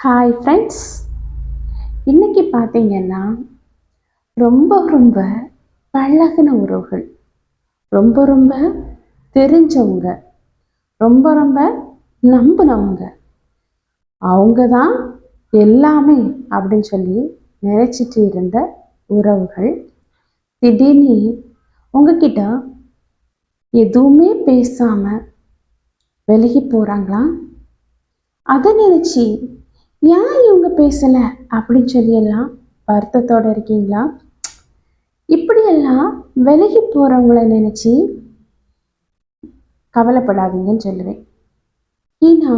Hi friends இன்றைக்கி பார்த்தீங்கன்னா ரொம்ப ரொம்ப பழகின உறவுகள் ரொம்ப ரொம்ப தெரிஞ்சவங்க ரொம்ப ரொம்ப நம்பினவங்க அவங்க தான் எல்லாமே அப்படின்னு சொல்லி நினச்சிட்டு இருந்த உறவுகள். திடீர்னு உங்ககிட்ட எதுவுமே பேசாமல் விலகி போகிறாங்களா அதை நினச்சி ஏன் இவங்க பேசலை? அப்படின்னு சொல்லியெல்லாம் வருத்தத்தோடு இருக்கீங்களா? இப்படியெல்லாம் விலகி போகிறவங்கள நினச்சி கவலைப்படாதீங்கன்னு சொல்லுவேன். ஏன்னா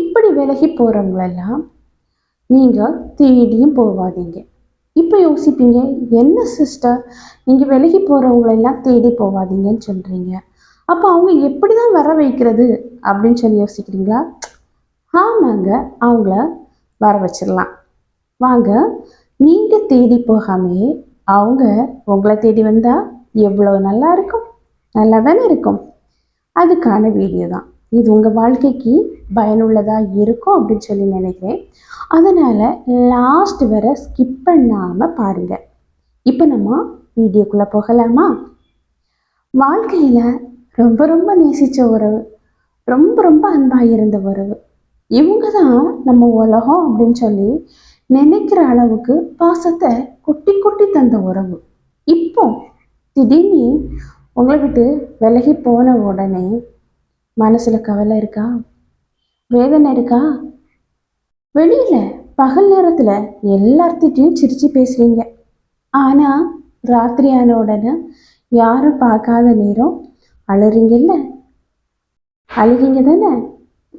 இப்படி விலகி போகிறவங்களெல்லாம் நீங்கள் தேடியும் போகாதீங்க இப்போ யோசிப்பீங்க என்ன சிஸ்டர் நீங்கள் விலகி போகிறவங்களெல்லாம் தேடி போகாதீங்கன்னு சொல்கிறீங்க அப்போ அவங்க எப்படி தான் வர வைக்கிறது? அப்படின்னு சொல்லி யோசிக்கிறீங்களா? ஆமாங்க அவங்கள வர வச்சிடலாம் வாங்க நீங்கள் தேடி போகாமையே அவங்க உங்களை தேடி வந்தால் எவ்வளோ நல்லா இருக்கும்? நல்லா தானே இருக்கும். அதுக்கான வீடியோ தான். இது உங்கள் வாழ்க்கைக்கு பயனுள்ளதாக இருக்கும் அப்படின்னு சொல்லி நினைக்கிறேன். அதனால் லாஸ்ட் வரை ஸ்கிப் பண்ணாமல் பாருங்கள் இப்போ நம்ம வீடியோக்குள்ளே போகலாமா? வாழ்க்கையில் ரொம்ப ரொம்ப நேசித்த உறவு ரொம்ப ரொம்ப அன்பாக இருந்த உறவு இவங்க தான் நம்ம உலகம் அப்படின்னு சொல்லி நினைக்கிற அளவுக்கு பாசத்தை கொட்டி கொட்டி தந்த உறவு. இப்போ திடீர்னு உங்களை விட்டு விலகி போன உடனே மனசில் கவலை இருக்கா? வேதனை இருக்கா? வெளியில் பகல் நேரத்தில் எல்லார்த்திட்டையும் சிரித்து பேசுகிறீங்க ஆனால் ராத்திரி ஆன உடனே யாரும் பார்க்காத நேரம் அழுறீங்கல்ல? அழுகிங்க தானே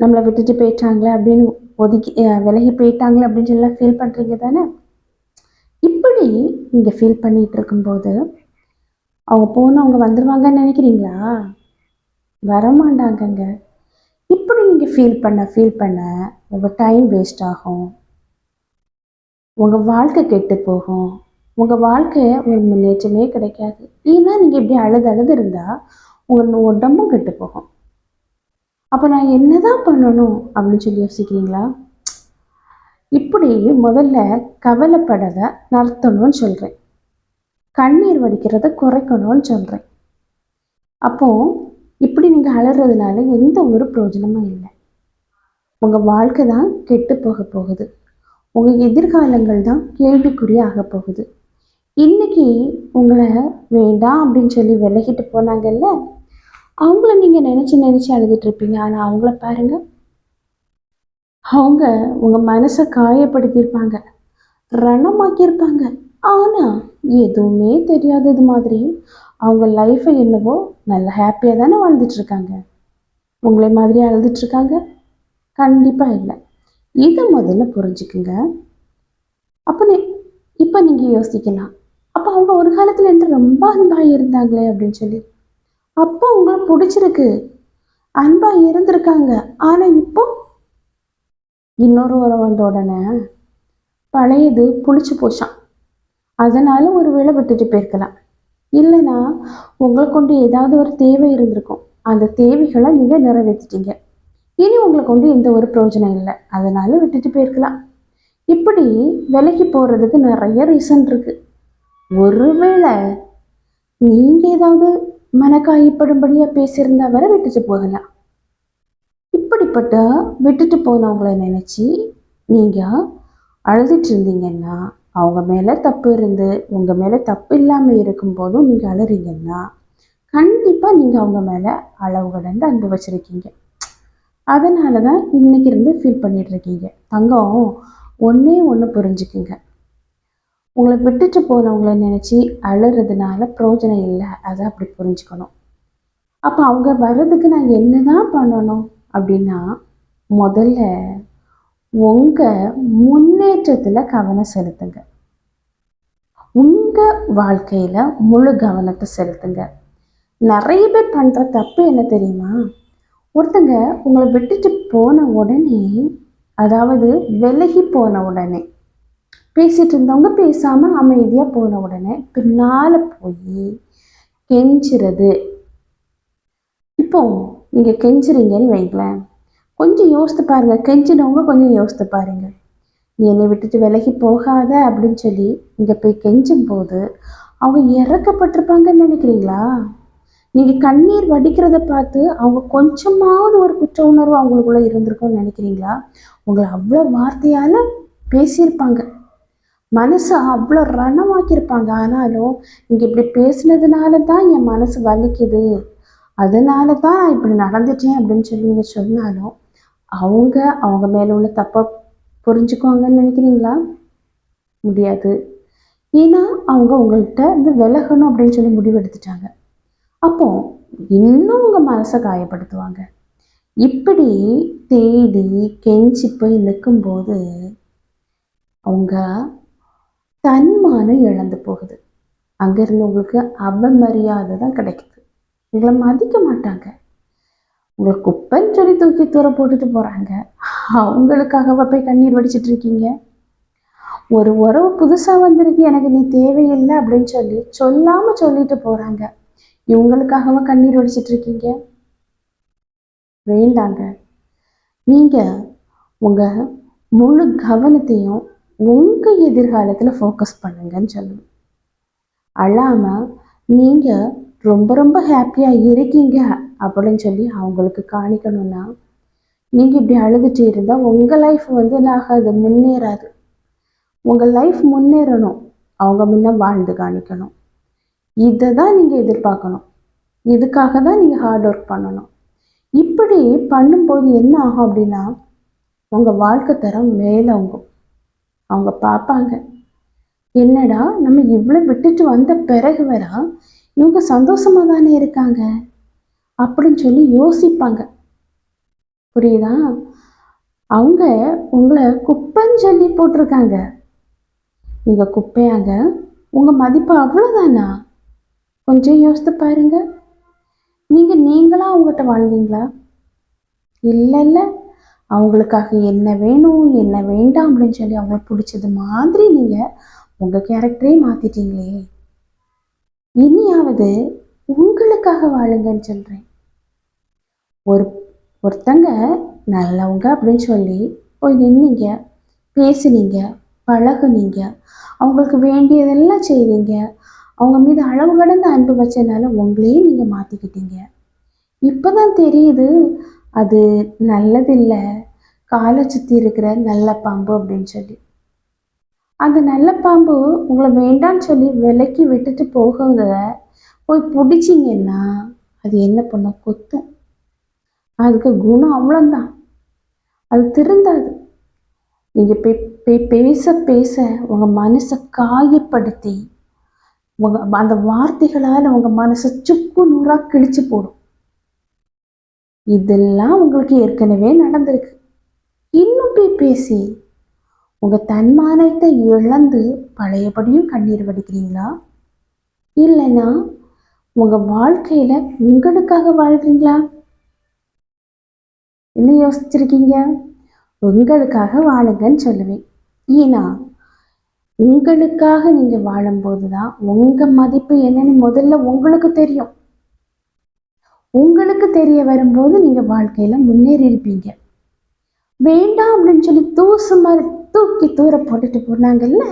நம்மளை விட்டுட்டு போயிட்டாங்களே அப்படின்னு ஒதுக்கி விலகி போயிட்டாங்களே அப்படின்னு சொல்லி ஃபீல் பண்ணுறீங்க தானே? இப்படி நீங்கள் ஃபீல் பண்ணிகிட்டு இருக்கும்போது அவங்க போனவங்க வந்துடுவாங்கன்னு நினைக்கிறீங்களா? வரமாட்டாங்கங்க. இப்படி நீங்கள் ஃபீல் பண்ண ஃபீல் பண்ண உங்கள் டைம் வேஸ்ட் ஆகும். உங்கள் வாழ்க்கை கெட்டு போகும். உங்கள் வாழ்க்கைய ஒரு முன்னேற்றமே கிடைக்காது. ஏன்னா நீங்கள் இப்படி அழுது அழுது இருந்தால் உங்கள் உடம்பும் கெட்டு போகும். அப்போ நான் என்னதான் பண்ணணும் அப்படின்னு சொல்லி யோசிக்கிறீங்களா? இப்படி முதல்ல கவலைப்படதை நடத்தணும்னு சொல்கிறேன் கண்ணீர் வடிக்கிறத குறைக்கணும்னு சொல்கிறேன் அப்போ இப்படி நீங்கள் அலறதுனால எந்த ஒரு பிரயோஜனமும் இல்லை. உங்கள் வாழ்க்கை தான் கெட்டு போக போகுது. உங்கள் எதிர்காலங்கள் தான் கேள்விக்குறி ஆக போகுது. இன்னைக்கு உங்களை வேண்டாம் அப்படின்னு சொல்லி விலகிட்டு போனாங்கல்ல? அவங்கள நீங்கள் நினச்சி நினச்சி அழுதுட்டு இருப்பீங்க. ஆனால் அவங்கள பாருங்க. அவங்க உங்கள் மனசை காயப்படுத்தியிருப்பாங்க. ரணமாக்கியிருப்பாங்க. ஆனால் எதுவுமே தெரியாதது மாதிரி அவங்க லைஃப்பை என்னவோ நல்ல ஹாப்பியாக தானே வாழ்ந்துட்டு இருக்காங்க. உங்களை மாதிரி அழுதுட்டு இருக்காங்க? கண்டிப்பாக இல்லை. இதை முதல்ல புரிஞ்சுக்குங்க. அப்போ நீ இப்போ நீங்கள் யோசிக்கலாம். அப்போ அவங்க ஒரு காலத்தில் என்ன ரொம்ப அன்பாக இருந்தாங்களே அப்படின்னு சொல்லி அப்போ உங்களை பிடிச்சிருக்கு. அன்பா இருந்திருக்காங்க. ஆனால் இப்போ இன்னொரு உறவு வந்த உடனே பழையது புளிச்சு போச்சான் அதனால ஒரு வேளை விட்டுட்டு போயிருக்கலாம். இல்லைன்னா உங்களை கொண்டு ஏதாவது ஒரு தேவை இருந்திருக்கும். அந்த தேவைகளை நீங்கள் நிறைவேற்றிட்டீங்க இனி உங்களை கொண்டு எந்த ஒரு பிரயோஜனம் இல்லை. அதனால விட்டுட்டு போயிருக்கலாம். இப்படி விலைக்கு போகிறதுக்கு நிறைய ரீசன் இருக்கு. ஒருவேளை நீங்கள் ஏதாவது மனக்காயப்படும்படியாக பேசியிருந்தா வரை விட்டுட்டு போகலாம் இப்படிப்பட்ட விட்டுட்டு போனவங்கள நினச்சி நீங்கள் அழுதுட்டு இருந்தீங்கன்னா அவங்க மேலே தப்பு இருந்து உங்கள் மேலே தப்பு இல்லாமல் இருக்கும்போதும் நீங்கள் அழுறீங்கன்னா கண்டிப்பாக நீங்கள் அவங்க மேலே அளவு கடந்து அன்பு வச்சுருக்கீங்க. அதனால தான் இன்னைக்கு இருந்து ஃபீல் பண்ணிட்டு இருக்கீங்க. தங்கம் ஒன்றே ஒன்று புரிஞ்சுக்குங்க. உங்களை விட்டுட்டு போனவங்களை நினச்சி அழுறதுனால பிரயோஜனம் இல்லை. அதை அப்படி புரிஞ்சுக்கணும். அப்போ அவங்க வர்றதுக்கு நான் என்ன தான் பண்ணணும் அப்படின்னா முதல்ல உங்கள் முன்னேற்றத்தில் கவனம் செலுத்துங்க. உங்கள் வாழ்க்கையில் முழு கவனத்தை செலுத்துங்க. நிறைய பேர் பண்ணுற தப்பு என்ன தெரியுமா? ஒருத்தங்க உங்களை விட்டுட்டு போன உடனே அதாவது விலகி போன உடனே பேசிட்டு இருந்தவங்க பேசாமல் அமைதியாக போன உடனே பின்னால் போய் கெஞ்சுறது. இப்போ நீங்கள் கெஞ்சுறீங்கன்னு வைங்களேன். கொஞ்சம் யோசித்து பாருங்க. கெஞ்சினவங்க கொஞ்சம் யோசித்து பாருங்க. நீ என்னை விட்டுட்டு விலகி போகாத அப்படின்னு சொல்லி இங்கே போய் கெஞ்சும் போது அவங்க இறக்கப்பட்டிருப்பாங்கன்னு நினைக்கிறீங்களா? நீங்கள் கண்ணீர் வடிக்கிறத பார்த்து அவங்க கொஞ்சமாவது ஒரு குற்ற உணர்வு அவங்களுக்குள்ள இருந்திருக்கும்னு நினைக்கிறீங்களா? உங்களை அவ்வளோ வார்த்தையால் பேசியிருப்பாங்க. மனசை அவ்வளோ ரணமாக்கியிருப்பாங்க. ஆனாலும் இங்கே இப்படி பேசினதுனால தான் என் மனசு வலிக்குது. அதனால தான் நான் இப்படி நடந்துட்டேன் அப்படின்னு சொல்லி நீங்கள் சொன்னாலும் அவங்க அவங்க மேலே உள்ள தப்பை புரிஞ்சுக்குவாங்கன்னு நினைக்கிறீங்களா? முடியாது. ஏன்னா அவங்க உங்கள்கிட்ட இருந்து விலகணும் அப்படின்னு சொல்லி முடிவெடுத்துட்டாங்க. அப்போ இன்னும் உங்கள் மனசை காயப்படுத்துவாங்க. இப்படி தேடி கெஞ்சி போய் நிற்கும்போது அவங்க தன்மானம் இழந்து போகுது. அங்கேருந்து உங்களுக்கு அவமரியாதை தான் கிடைக்குது. உங்களை மதிக்க மாட்டாங்க. உங்களை குப்பைன்னு சொல்லி தூக்கி தூர போட்டுட்டு போகிறாங்க அவங்களுக்காகவா போய் கண்ணீர் வடிச்சிட்டு இருக்கீங்க. ஒரு உறவு புதுசாக வந்திருக்கு எனக்கு நீ தேவையில்லை அப்படின்னு சொல்லி சொல்லாமல் சொல்லிட்டு போகிறாங்க இவங்களுக்காகவா கண்ணீர் வடிச்சிட்டு இருக்கீங்க. வேண்டாங்க. நீங்கள் உங்கள் முழு கவனத்தையும் உங்கள் எதிர்காலத்தில் ஃபோக்கஸ் பண்ணுங்கன்னு சொல்லணும். அழாமல் நீங்கள் ரொம்ப ரொம்ப ஹாப்பியாக இருக்கீங்க அப்படின்னு சொல்லி அவங்களுக்கு காணிக்கணும்னா நீங்கள் இப்படி அழுதுட்டு இருந்தால் உங்கள் லைஃப் வந்து என்ன ஆகாது? முன்னேறாது. உங்கள் லைஃப் முன்னேறணும். அவங்க முன்ன வாழ்ந்து காணிக்கணும். இதை தான் நீங்கள் எதிர்பார்க்கணும். இதுக்காக தான் நீங்கள் ஹார்ட் ஒர்க் பண்ணணும். இப்படி பண்ணும்போது என்ன ஆகும் அப்படின்னா உங்கள் வாழ்க்கை தரம் மேலோங்கும். அவங்க பார்ப்பாங்க. என்னடா நம்ம இவ்வளோ விட்டுட்டு வந்த பிறகு வர இவங்க சந்தோஷமாக தானே இருக்காங்க? அப்படின்னு சொல்லி யோசிப்பாங்க. புரியுதா? அவங்க உங்களை குப்பைன்னு சொல்லி போட்டிருக்காங்க. நீங்கள் குப்பையாங்க உங்கள் மதிப்பு அவ்வளோதானா கொஞ்சம் யோசித்து பாருங்க. நீங்கள் நீங்களாக அவங்ககிட்ட வாழ்ந்தீங்களா? இல்லை இல்லை அவங்களுக்காக என்ன வேணும் என்ன வேண்டாம் அப்படின்னு சொல்லி அவங்களுக்கு பிடிச்சது மாதிரி நீங்கள் உங்கள் கேரக்டரே மாற்றிட்டீங்களே இனியாவது உங்களுக்காக வாழுங்கன்னு சொல்கிறேன் ஒரு ஒருத்தங்க நல்லவங்க அப்படின்னு சொல்லி போய் நின்னீங்க பேசுனீங்க பழகுனீங்க அவங்களுக்கு வேண்டியதெல்லாம் செய்வீங்க அவங்க மீது அளவு கடந்த அன்பு வச்சதுனால உங்களையே நீங்கள் மாற்றிக்கிட்டீங்க இப்போ தான் தெரியுது அது நல்லதில்லை. காலை சுற்றி இருக்கிற நல்ல பாம்பு அப்படின்னு சொல்லி. அந்த நல்ல பாம்பு உங்களை வேண்டான்னு சொல்லி விலக்கி விட்டுட்டு போகிறத போய் பிடிச்சிங்கன்னா அது என்ன பண்ணும்? கொத்தும் அதுக்கு குணம் அவ்வளோந்தான் அது திருந்தாது. நீங்கள் பே பே பேச பேச உங்கள் மனசை காயப்படுத்தி உங்கள் அந்த வார்த்தைகளால் உங்கள் மனசை சுக்கு நூறாக கிழிச்சு போடும். இதெல்லாம் உங்களுக்கு ஏற்கனவே நடந்திருக்கு. இன்னும் போய் பேசி. உங்கள் தன்மானத்தை இழந்து பழையபடியும் கண்ணீர் வடிக்கிறீங்களா? இல்லைன்னா உங்கள் வாழ்க்கையில் உங்களுக்காக வாழ்கிறீங்களா என்ன யோசிச்சிருக்கீங்க? உங்களுக்காக வாழுங்கன்னு சொல்லுவேன். ஏன்னா உங்களுக்காக நீங்கள் வாழும்போது தான் உங்கள் மதிப்பு என்னன்னு முதல்ல உங்களுக்கு தெரியும். உங்களுக்கு தெரிய வரும்போது நீங்கள் வாழ்க்கையில் முன்னேறி இருப்பீங்க வேண்டாம் அப்படின்னு சொல்லி தூசு மாதிரி தூக்கி தூர போட்டுட்டு போனாங்கல்ல?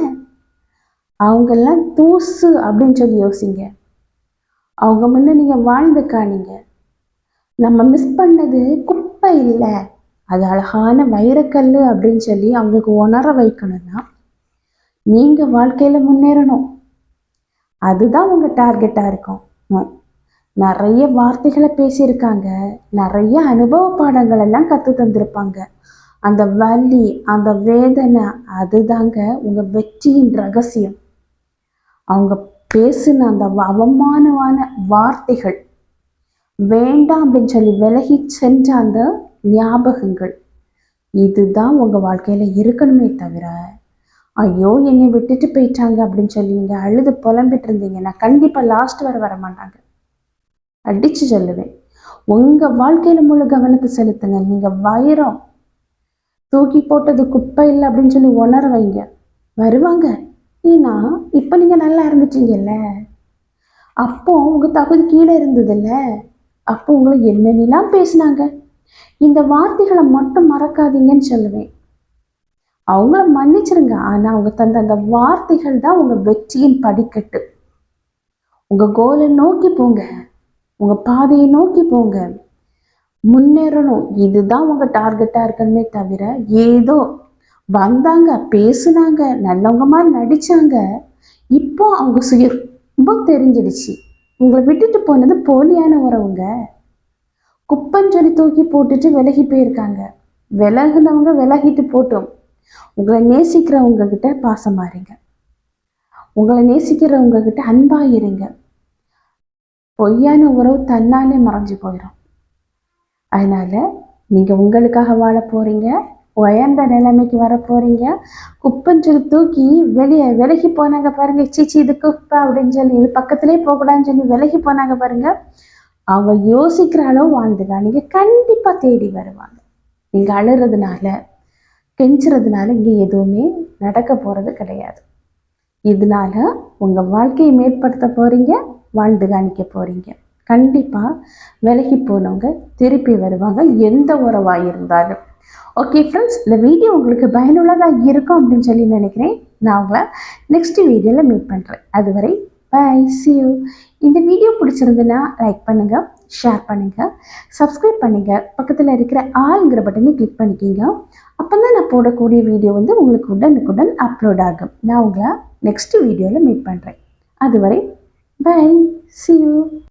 அவங்கெல்லாம் தூசு அப்படின்னு சொல்லி யோசிங்க. அவங்க முன்ன நீங்கள் வாழ்ந்து காணிங்க. நம்ம மிஸ் பண்ணது குப்பை இல்லை. அது அழகான வைரக்கல் அப்படின்னு சொல்லி அவங்களுக்கு உணர வைக்கணும்னா நீங்கள் வாழ்க்கையில் முன்னேறணும். அதுதான் உங்கள் டார்கெட்டாக இருக்கும். ம். நிறைய வார்த்தைகளை பேசியிருக்காங்க. நிறைய அனுபவ பாடங்கள் எல்லாம் கற்று தந்திருப்பாங்க. அந்த வலி அந்த வேதனை அதுதாங்க உங்கள் வெற்றியின் ரகசியம். அவங்க பேசின அந்த அவமானமான வார்த்தைகள் வேண்டாம் அப்படின்னு சொல்லி விலகி சென்ற அந்த ஞாபகங்கள் இதுதான் உங்கள் வாழ்க்கையில் இருக்கணுமே தவிர ஐயோ என்னை விட்டுட்டு போயிட்டாங்க அப்படின்னு சொல்லி நீங்கள் அழுது புலம்பிட்டு இருந்தீங்கன்னா கண்டிப்பாக லாஸ்ட் வர வர மாட்டாங்க. அடித்து சொல்லுவேன். உங்கள் வாழ்க்கையில் முழு கவனத்தை செலுத்துங்க. நீங்கள் வைரம் தூக்கி போட்டது குப்பை இல்லை அப்படின்னு சொல்லி உணர வைங்க. வருவாங்க. ஏன்னா இப்போ நீங்கள் நல்லா இருந்துட்டீங்கல்ல? அப்போ உங்கள் தகுதி கீழே இருந்ததில்ல. அப்போ உங்களை என்னென்னலாம் பேசினாங்க? இந்த வார்த்தைகளை மட்டும் மறக்காதீங்கன்னு சொல்லுவேன். அவங்கள மன்னிச்சிருங்க. ஆனால் அவங்க தந்த அந்த வார்த்தைகள் தான் உங்கள் வெற்றியின் படிக்கட்டு. உங்கள் கோலை நோக்கி போங்க. உங்கள் பாதையை நோக்கி போங்க. முன்னேறணும். இதுதான் உங்கள் டார்கெட்டாக இருக்கணுமே தவிர ஏதோ வந்தாங்க பேசுனாங்க நல்லவங்க மாதிரி நடித்தாங்க இப்போ அவங்க சுய ரொம்ப தெரிஞ்சிடுச்சு. உங்களை விட்டுட்டு போனது போலியான உறவுங்க. குப்பஞ்சொலி தூக்கி போட்டுட்டு விலகி போயிருக்காங்க. விலகுனவங்க விலகிட்டு போட்டோம். உங்களை நேசிக்கிறவங்க கிட்ட பாசமா இருங்க உங்களை நேசிக்கிறவங்க கிட்ட அன்பாக இருங்க பொய்யான உறவு தன்னாலே மறைஞ்சு போயிடும் அதனால நீங்க உங்களுக்காக வாழ போறீங்க உயர்ந்த நிலைமைக்கு வர போறீங்க சொல்லி தூக்கி வெளியே விலகி போனாங்க பாருங்க சீச்சி இது குப்பை அப்படின்னு சொல்லி இது பக்கத்துலேயே போகக்கூடாதுன்னு சொல்லி விலகி போனாங்க பாருங்க அவங்க யோசிக்கிற அளவு வாழ்ந்துதான். நீங்க கண்டிப்பா தேடி வருவாங்க. நீங்க அழுறதுனால கெஞ்சுறதுனால இங்க எதுவுமே நடக்க போறது கிடையாது. இதனால உங்க வாழ்க்கையை மேற்படுத்த போறீங்க வாழ்ந்து காணிக்க போகிறீங்க கண்டிப்பாக விலகி போனவங்க திருப்பி வருவாங்க எந்த உறவாக இருந்தாலும். ஓகே ஃப்ரெண்ட்ஸ் இந்த வீடியோ உங்களுக்கு பயனுள்ளதாக இருக்கும் அப்படின்னு சொல்லி நினைக்கிறேன். நான் உங்களை நெக்ஸ்ட் வீடியோவில் மீட் பண்ணுறேன் அதுவரை பை சியூ இந்த வீடியோ பிடிச்சிருந்துன்னா லைக் பண்ணுங்கள் ஷேர் பண்ணுங்கள் சப்ஸ்கிரைப் பண்ணுங்கள் பக்கத்தில் இருக்கிற ஆளுங்கிற பட்டனை கிளிக் பண்ணிக்கிங்க. அப்போ தான் நான் போடக்கூடிய வீடியோ வந்து உங்களுக்கு உடனுக்குடன் அப்லோட் ஆகும். நான் உங்களை நெக்ஸ்ட் வீடியோவில் மீட் பண்ணுறேன் அதுவரை பை see you